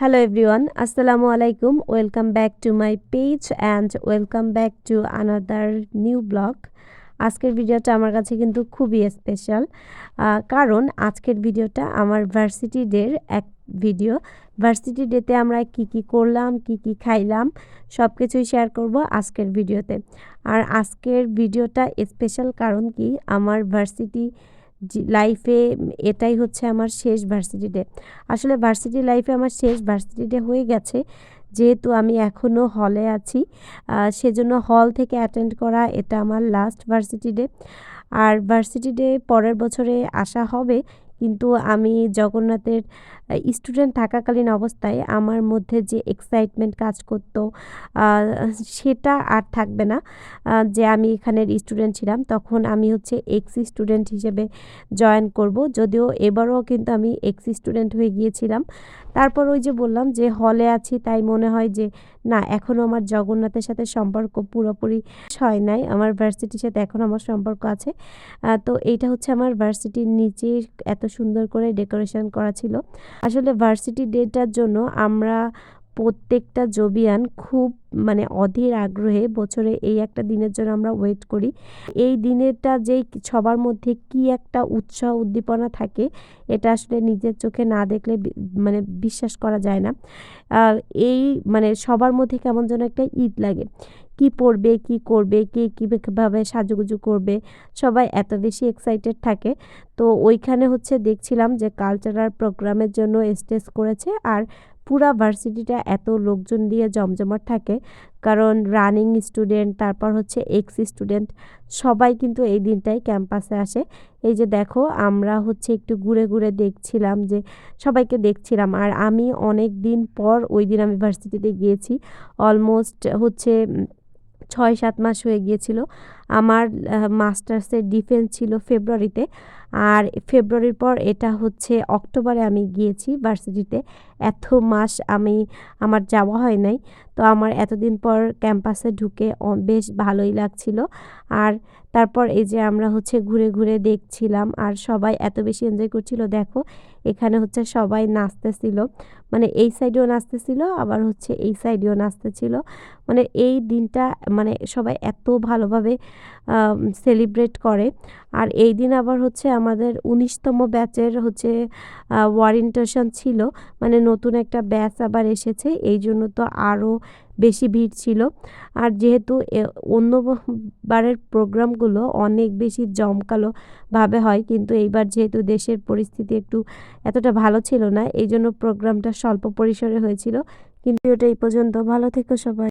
Hello everyone আসসালামু আলাইকুম welcome back to my page and welcome back to another new blog আজকের ভিডিওটা আমার কাছে কিন্তু খুবই স্পেশাল কারণ আজকের ভিডিওটা আমার ভার্সিটি ডের এক ভিডিও ভার্সিটি ডেতে আমরা কি কি করলাম, কি কি খাইলাম সব কিছুই শেয়ার করব আজকের ভিডিওতে। আর আজকের ভিডিওটা স্পেশাল কারণ কি, আমার ভার্সিটি লাইফে এটাই হচ্ছে আমার শেষ ভার্সিটি ডে আসলে ভার্সিটি লাইফে আমার শেষ ভার্সিটি ডে হয়ে গেছে। যেহেতু আমি এখনও হলে আছি সেজন্য হল থেকে অ্যাটেন্ড করা এটা আমার লাস্ট ভার্সিটি ডে আর ভার্সিটি ডে পরের বছরে আসা হবে। কিন্তু আমি জগন্নাথের স্টুডেন্ট থাকাকালীন অবস্থায় আমার মধ্যে যে এক্সাইটমেন্ট কাজ করতো সেটা আর থাকবে না। যে আমি এখানের স্টুডেন্ট ছিলাম, তখন আমি হচ্ছে এক্স স্টুডেন্ট হিসেবে জয়েন করব। যদিও এবারও কিন্তু আমি এক্স স্টুডেন্ট হয়ে গিয়েছিলাম। তারপর ওই যে বললাম যে হলে আছি, তাই মনে হয় যে না এখনও আমার জগন্নাথের সাথে সম্পর্ক পুরোপুরি হয় নাই। আমার ভার্সিটির সাথে এখন আমার সম্পর্ক আছে। তো এইটা হচ্ছে আমার ভার্সিটির নিচে এত সুন্দর করে ডেকোরেশন করা ছিল। আসলে ভার্সিটি ডেটার জন্য আমরা প্রত্যেকটা জবিয়ান খুব মানে অধীর আগ্রহে বছরে এই একটা দিনের জন্য আমরা ওয়েট করি। এই দিনেরটা যেই সবার মধ্যে কি একটা উৎসাহ উদ্দীপনা থাকে, এটা আসলে নিজের চোখে না দেখলে মানে বিশ্বাস করা যায় না। এই মানে সবার মধ্যে কেমন যেন একটা ঈদ লাগে। কি পড়বে, কি করবে, কে কীভাবে সাজুগুজু করবে, সবাই এত বেশি এক্সাইটেড থাকে। তো ওইখানে হচ্ছে দেখছিলাম যে কালচারাল প্রোগ্রামের জন্য স্টেজ করেছে আর পুরা ভার্সিটিটা এত লোকজন দিয়ে জমজমাট থাকে। কারণ রানিং স্টুডেন্ট তারপর হচ্ছে এক্স স্টুডেন্ট সবাই কিন্তু এই দিনটাই ক্যাম্পাসে আসে। এই যে দেখো, আমরা হচ্ছে একটু ঘুরে ঘুরে দেখছিলাম যে সবাইকে দেখছিলাম। আর আমি অনেক দিন পর ওই দিন আমি ভার্সিটিতে গিয়েছি। অলমোস্ট হচ্ছে ছয় সাত মাস হয়ে গিয়েছিল। আমার মাস্টার্সের ডিফেন্স ছিল ফেব্রুয়ারিতে। আর ফেব্রুয়ারির পর এটা হচ্ছে অক্টোবরে আমি গিয়েছি ভার্সিটিতে। এত মাস আমি, আমার যাওয়া হয় নাই। তো আমার এতদিন পর ক্যাম্পাসে ঢুকে বেশ ভালোই লাগছিল। আর তারপর এই যে আমরা হচ্ছে ঘুরে ঘুরে দেখছিলাম আর সবাই এত বেশি এনজয় করছিল, দেখো এখানে হচ্ছে সবাই নাচতেছিল। মানে এই সাইডেও নাচতেছিল, আবার হচ্ছে এই সাইডেও নাচতেছিল। মানে এই দিনটা মানে সবাই এত ভালোভাবে সেলিব্রেট করে। আর এই দিন আবার হচ্ছে আমাদের উনিশতম ব্যাচের হচ্ছে ওয়ারিন্টেশন ছিল। মানে নতুন একটা ব্যাচ আবার এসেছে। এই জন্য তো আরও বেশি ভিড় ছিল। আর যেহেতু অন্যবারের প্রোগ্রামগুলো অনেক বেশি জমকালোভাবে হয়, কিন্তু এইবার যেহেতু দেশের পরিস্থিতি একটু এতটা ভালো ছিল না, এই জন্য প্রোগ্রামটা স্বল্প পরিসরে হয়েছিল। কিন্তু এটা এই পর্যন্ত ভালো থেকো সবাই।